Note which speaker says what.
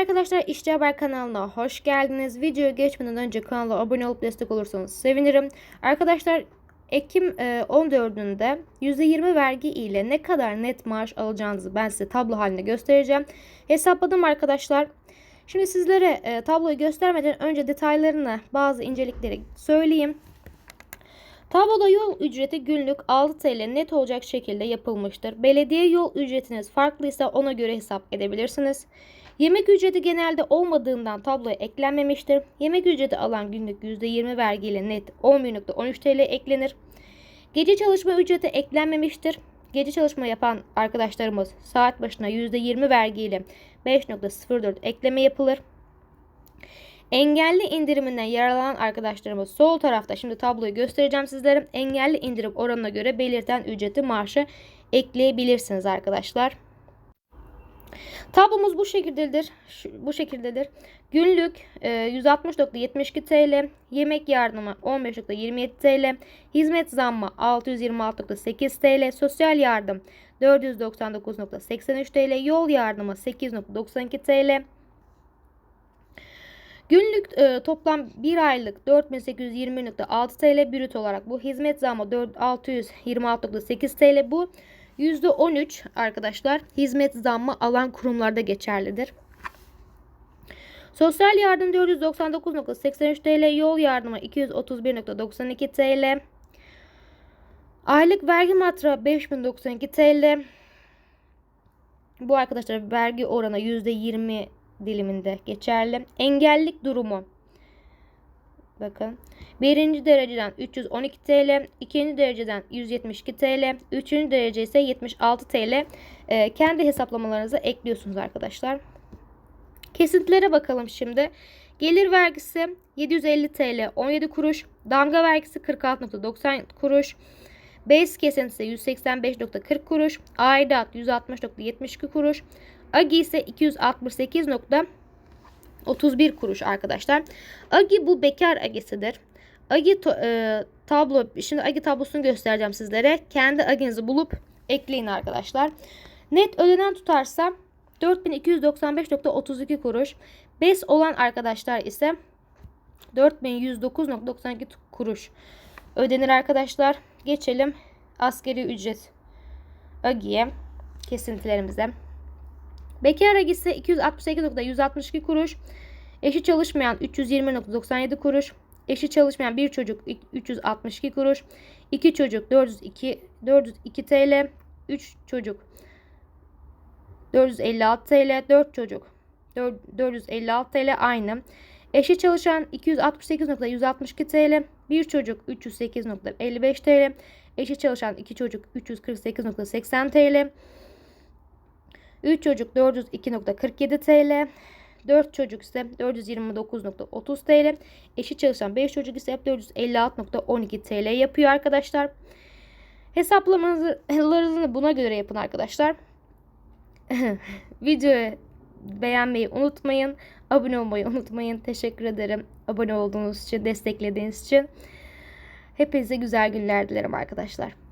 Speaker 1: arkadaşlar İşçi Haber kanalına hoş geldiniz. Videoya geçmeden önce kanala abone olup destek olursanız sevinirim. Arkadaşlar Ekim e, 14'ünde %20 vergi ile ne kadar net maaş alacağınızı ben size tablo halinde göstereceğim. Hesapladım arkadaşlar. Şimdi sizlere e, tabloyu göstermeden önce detaylarını bazı incelikleri söyleyeyim. Tabloda yol ücreti günlük 6 TL net olacak şekilde yapılmıştır. Belediye yol ücretiniz farklıysa ona göre hesap edebilirsiniz. Yemek ücreti genelde olmadığından tabloya eklenmemiştir. Yemek ücreti alan günlük %20 vergiyle net 11.13 TL eklenir. Gece çalışma ücreti eklenmemiştir. Gece çalışma yapan arkadaşlarımız saat başına %20 vergiyle 5.04 ekleme yapılır. Engelli indiriminden yararlanan arkadaşlarımız sol tarafta şimdi tabloyu göstereceğim sizlere. Engelli indirim oranına göre belirten ücreti maaşı ekleyebilirsiniz arkadaşlar. Tablomuz bu şekildedir. Şu, bu şekildedir. Günlük e, 160.72 TL, yemek yardımı 15.27 TL, hizmet zammı 626.8 TL, sosyal yardım 499.83 TL, yol yardımı 8.92 TL. Günlük e, toplam 1 aylık 4820.6 TL brüt olarak bu hizmet zammı 626.8 TL bu %13 arkadaşlar hizmet zammı alan kurumlarda geçerlidir. Sosyal yardım 499.83 TL, yol yardımı 231.92 TL. Aylık vergi matra 5092 TL. Bu arkadaşlar vergi oranı %20 diliminde geçerli. Engellik durumu. Bakın. Birinci dereceden 312 TL, ikinci dereceden 172 TL, üçüncü derece ise 76 TL. Ee, kendi hesaplamalarınıza ekliyorsunuz arkadaşlar. Kesintilere bakalım şimdi. Gelir vergisi 750 TL 17 kuruş. Damga vergisi 46.90 kuruş. Base kesintisi 185.40 kuruş. Aidat 160.72 kuruş. Agi ise 268.31 kuruş arkadaşlar. Agi bu bekar agisidir. Agi e, tablo şimdi Agi tablosunu göstereceğim sizlere. Kendi aginizi bulup ekleyin arkadaşlar. Net ödenen tutarsa 4295.32 kuruş. BES olan arkadaşlar ise 4109.92 kuruş ödenir arkadaşlar. Geçelim askeri ücret Agi'ye kesintilerimize. Bekar agi ise 268.162 kuruş. Eşi çalışmayan 320.97 kuruş. Eşi çalışmayan bir çocuk 362 kuruş. 2 çocuk 402 402 TL. 3 çocuk 456 TL. 4 çocuk 456 TL aynı. Eşi çalışan 268.162 TL. Bir çocuk 308.55 TL. Eşi çalışan 2 çocuk 348.80 TL. 3 çocuk 402.47 TL. 4 çocuk ise 429.30 TL. Eşi çalışan 5 çocuk ise 456.12 TL yapıyor arkadaşlar. Hesaplamalarınızı buna göre yapın arkadaşlar. Videoyu beğenmeyi unutmayın. Abone olmayı unutmayın. Teşekkür ederim. Abone olduğunuz için, desteklediğiniz için. Hepinize güzel günler dilerim arkadaşlar.